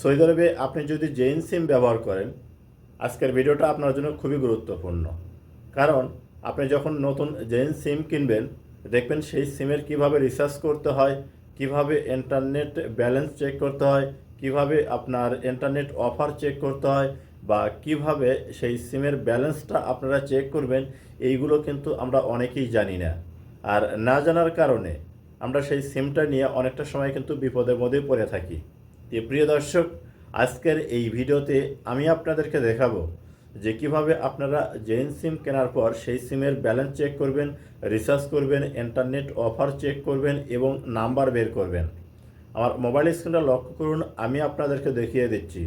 Saudi আরবে আপনি যদি জেইন সিম ব্যবহার করেন, আজকের ভিডিওটা আপনার জন্য খুবই গুরুত্বপূর্ণ। কারণ আপনি যখন নতুন জেইন সিম কিনবেন, দেখবেন সেই সিমের কীভাবে রিসার্চ করতে হয়, কীভাবে ইন্টারনেট ব্যালেন্স চেক করতে হয়, কীভাবে আপনার ইন্টারনেট অফার চেক করতে হয়, বা কীভাবে সেই সিমের ব্যালেন্সটা আপনারা চেক করবেন, এইগুলো কিন্তু আমরা অনেকেই জানি না। আর না জানার কারণে আমরা সেই সিমটা নিয়ে অনেকটা সময় কিন্তু বিপদের মধ্যে পড়ে থাকি। যে প্রিয় দর্শক, আজকের এই ভিডিওতে আমি আপনাদেরকে দেখাবো যে কীভাবে আপনারা জেন সিম কেনার পর সেই সিমের ব্যালেন্স চেক করবেন রিসার্চ করবেন, ইন্টারনেট অফার চেক করবেন এবং নাম্বার বের করবেন। আমার মোবাইল স্ক্রিনটা লক্ষ্য করুন, আমি আপনাদেরকে দেখিয়ে দিচ্ছি।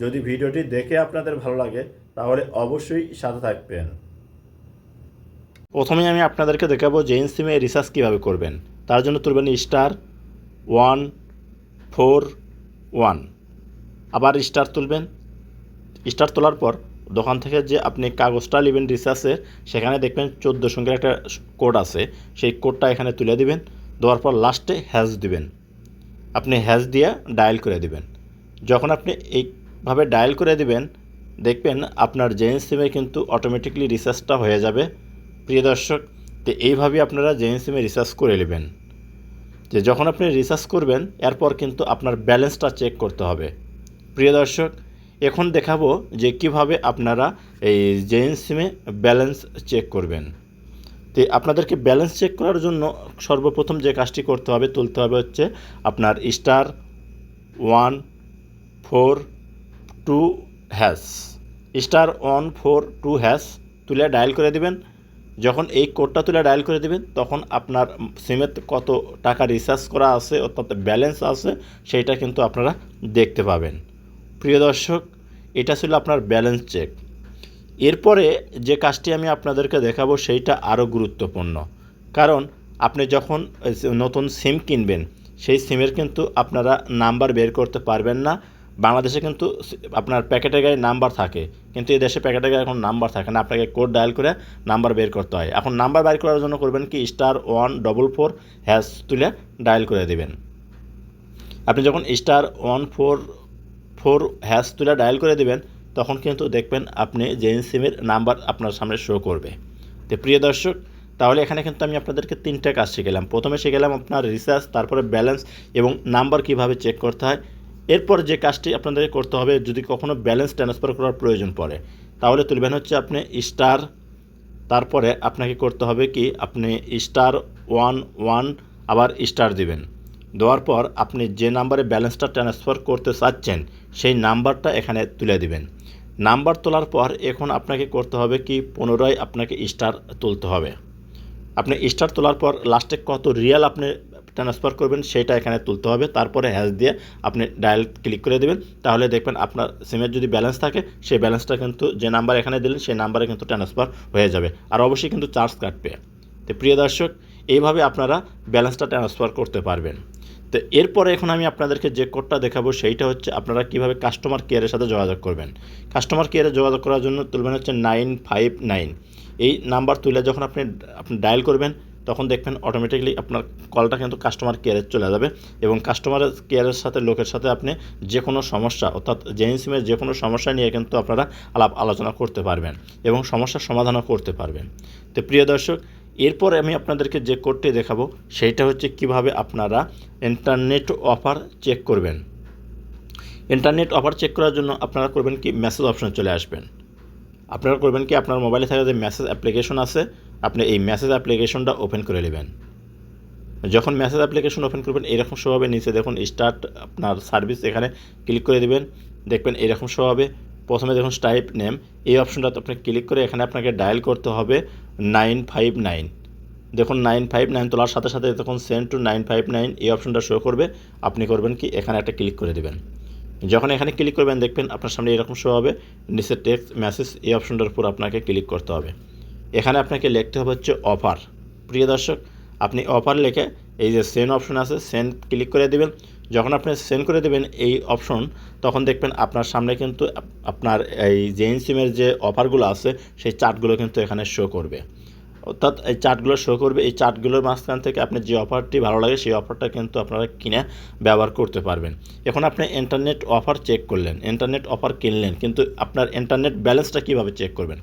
যদি ভিডিওটি দেখে আপনাদের ভালো লাগে, তাহলে অবশ্যই সাথে থাকবেন। প্রথমে আমি আপনাদেরকে দেখাবো জেন সিমে রিসার্চ কীভাবে করবেন। তার জন্য তুলবেন স্টার, ওয়ান, ফোর ওয়ান। আবার স্টার তুলবেন। স্টার তোলার পর দোকান থেকে যে আপনি কাগজটা নেবেন রিসার্চে সেখানে দেখবেন চোদ্দ সঙ্গের একটা কোড আছে। সেই কোডটা এখানে তুলে দিবেন। দেওয়ার পর লাস্টে হ্যাজ দিবেন। আপনি হ্যাজ দিয়ে ডায়াল করে দিবেন। যখন আপনি এইভাবে ডায়াল করে দিবেন, দেখবেন আপনার জেন সিমে কিন্তু অটোমেটিকলি রিসার্চটা হয়ে যাবে। প্রিয় দর্শক, তো এইভাবে আপনারা জেন সিমে রিসার্চ করে নেবেন। যে যখন আপনি রিসার্চ করবেন, এরপর কিন্তু আপনার ব্যালেন্সটা চেক করতে হবে। প্রিয় দর্শক, এখন দেখাবো যে কীভাবে আপনারা এই জেন সিমে ব্যালেন্স চেক করবেন। তো আপনাদেরকে ব্যালেন্স চেক করার জন্য সর্বপ্রথম যে কাজটি করতে হবে, তুলতে হবে হচ্ছে আপনার star one four two hash star one four two hash তুলে ডায়াল করে দিবেন। যখন এই কোডটা তুলে ডায়াল করে দেবেন, তখন আপনার সিমের কত টাকা রিচার্জ করা আছে, অর্থাৎ ব্যালেন্স আছে, সেইটা কিন্তু আপনারা দেখতে পাবেন। প্রিয় দর্শক, এটা ছিল আপনার ব্যালেন্স চেক এরপরে যে কাজটি আমি আপনাদেরকে দেখাবো, সেইটা আরও গুরুত্বপূর্ণ। কারণ আপনি যখন নতুন সিম কিনবেন, সেই সিমের কিন্তু আপনারা নাম্বার বের করতে পারবেন না। বাংলাদেশে কিন্তু আপনার প্যাকেটের গায়ে নাম্বার থাকে। কিন্তু এই দেশে প্যাকেটের গায়ে এখন নাম্বার থাকে না। আপনাকে কোড ডায়াল করে নাম্বার বের করতে হয়। এখন নাম্বার বের করার জন্য করবেন কি, star one double four hash তুলে ডায়াল করে দেবেন। আপনি যখন star one four four hash তুলে ডায়াল করে দেবেন, তখন কিন্তু দেখবেন আপনি জেন সিমের নাম্বার আপনার সামনে শো করবে। তো প্রিয় দর্শক, তাহলে এখানে কিন্তু আমি আপনাদেরকে তিনটা কাজ শিখেলাম। প্রথমে শিখেলাম আপনার রিসার্চ, তারপরে ব্যালেন্স এবং নাম্বার কীভাবে চেক করতে হয়। এরপর যে কাজটি আপনাদেরকে করতে হবে, যদি কখনও ব্যালেন্স ট্রান্সফার করার প্রয়োজন পড়ে, তাহলে তুলবেন হচ্ছে আপনি স্টার তারপরে আপনাকে করতে হবে কি, আপনি স্টার ওয়ান ওয়ান আবার স্টার দিবেন। দেওয়ার পর আপনি যে নাম্বারে ব্যালেন্সটা ট্রান্সফার করতে চাচ্ছেন, সেই নাম্বারটা এখানে তুলে দিবেন। নাম্বার তোলার পর এখন আপনাকে করতে হবে কি, পুনরায় আপনাকে স্টার তুলতে হবে। আপনি স্টার তোলার পর লাস্টে কত রিয়াল আপনি ট্রান্সফার করবেন, সেটা এখানে তুলতে হবে। তারপরে হ্যাশ দিয়ে আপনি ডায়াল ক্লিক করে দেবেন। তাহলে দেখবেন আপনার সিমের যদি ব্যালেন্স থাকে, সেই ব্যালেন্সটা কিন্তু যে নাম্বার এখানে দিলেন, সেই নাম্বারে কিন্তু ট্রান্সফার হয়ে যাবে। আর অবশ্যই কিন্তু চার্জ কাটবে। তো প্রিয় দর্শক, এইভাবে আপনারা ব্যালেন্সটা ট্রান্সফার করতে পারবেন। তো এরপরে এখন আমি আপনাদেরকে যে কোডটা দেখাবো, সেইটা হচ্ছে আপনারা কীভাবে কাস্টমার কেয়ারের সাথে যোগাযোগ করবেন। কাস্টমার কেয়ারে যোগাযোগ করার জন্য তুলবেন হচ্ছে নাইন ফাইভ নাইন এই নাম্বার তুলে যখন আপনি আপনি ডায়াল করবেন তখন দেখবেন অটোমেটিকলি আপনার কলটা কিন্তু কাস্টমার কেয়ারে চলে যাবে এবং কাস্টমার কেয়ারের সাথে লোকের সাথে আপনি যে কোনো সমস্যা, অর্থাৎ জেন সিমের যে কোনো সমস্যা নিয়ে কিন্তু আপনারা আলাপ আলোচনা করতে পারবেন এবং সমস্যার সমাধানও করতে পারবেন। তো প্রিয় দর্শক, এরপর আমি আপনাদেরকে যে কোডটি দেখাবো, সেইটা হচ্ছে কীভাবে আপনারা ইন্টারনেট অফার চেক করবেন। ইন্টারনেট অফার চেক করার জন্য আপনারা করবেন কি মেসেজ অপশনে চলে আসবেন। আপনারা করবেন কি, আপনার মোবাইলে থাকা যে মেসেজ অ্যাপ্লিকেশন আছে আপনি এই মেসেজ অ্যাপ্লিকেশনটা ওপেন করে নেবেন। যখন মেসেজ অ্যাপ্লিকেশন ওপেন করবেন, এরকম হবে নিচে দেখুন স্টার্ট আপনার সার্ভিস এখানে ক্লিক করে দেবেন। দেখবেন এরকম হবে প্রথমে দেখুন স্টাইপ নেম এই অপশনটাতে আপনি ক্লিক করে এখানে আপনাকে ডায়াল করতে হবে নাইন ফাইভ নাইন দেখুন নাইন ফাইভ নাইন তোলার সাথে সাথে দেখুন send to nine five nine এই অপশনটা শো করবে। আপনি করবেন কি? এখানে একটা ক্লিক করে দেবেন। যখন এখানে ক্লিক করবেন, দেখবেন আপনার সামনে এরকম শো হবে নিচে টেক্সট মেসেজ এই অপশনটার উপর আপনাকে ক্লিক করতে হবে। এখানে আপনাকে লিখতে হবে হচ্ছে অফার প্রিয় দর্শক, আপনি অফার লিখে এই যে সেন্ড অপশন আছে সেন্ড ক্লিক করে দেবেন। যখন আপনি সেন্ড করে দেবেন এই অপশন তখন দেখবেন আপনার সামনে কিন্তু আপনার এই জেএনসিমের যে অফারগুলো আছে, সেই চার্টগুলো কিন্তু এখানে শো করবে। অর্থাৎ এই চার্টগুলো শো করবে। এই চার্টগুলোর মাঝখান থেকে আপনি যে অফারটি ভালো লাগে, সেই অফারটা কিন্তু আপনারা কিনে ব্যবহার করতে পারবেন। এখন আপনি ইন্টারনেট অফার চেক করলেন। ইন্টারনেট অফার কিনলেন, কিন্তু আপনার ইন্টারনেট ব্যালেন্সটা কীভাবে চেক করবেন?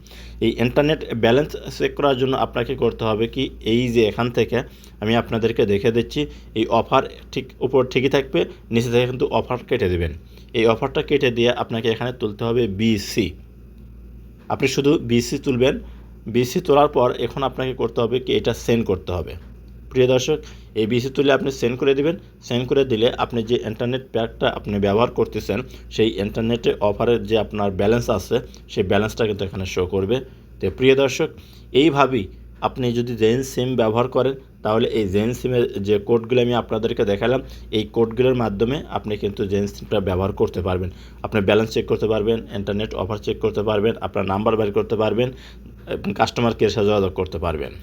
এই ইন্টারনেট ব্যালেন্স চেক করার জন্য আপনাকে করতে হবে কি, এই যে এখান থেকে আমি আপনাদেরকে দেখে দিচ্ছি, এই অফার ঠিক উপর ঠিকই থাকবে, নিচে থেকে কিন্তু অফার কেটে দেবেন। এই অফারটা কেটে দিয়ে আপনাকে এখানে তুলতে হবে বিসি আপনি শুধু বিসি তুলবেন বিসি তোলার পর এখন আপনাকে করতে হবে কি এটা সেন্ড করতে হবে। প্রিয় দর্শক, এই বিসি তুলে আপনি সেন্ড করে দিবেন। সেন্ড করে দিলে আপনি যে ইন্টারনেট প্যাকটা আপনি ব্যবহার করতেছেন, সেই ইন্টারনেটে অফারের যে আপনার ব্যালেন্স আছে, সেই ব্যালেন্সটা কিন্তু এখানে শো করবে। তো প্রিয় দর্শক, এইভাবেই আপনি যদি জেন সিম ব্যবহার করেন, তাহলে এই জেন সিমের যে কোডগুলো আমি আপনাদেরকে দেখালাম, এই কোডগুলোর মাধ্যমে আপনি কিন্তু জেন সিমটা ব্যবহার করতে পারবেন। আপনি ব্যালেন্স চেক করতে পারবেন ইন্টারনেট অফার চেক করতে পারবেন, আপনার নাম্বার বের করতে পারবেন। এবং কাস্টমার কেয়ার সাথে যোগাযোগ করতে পারবেন।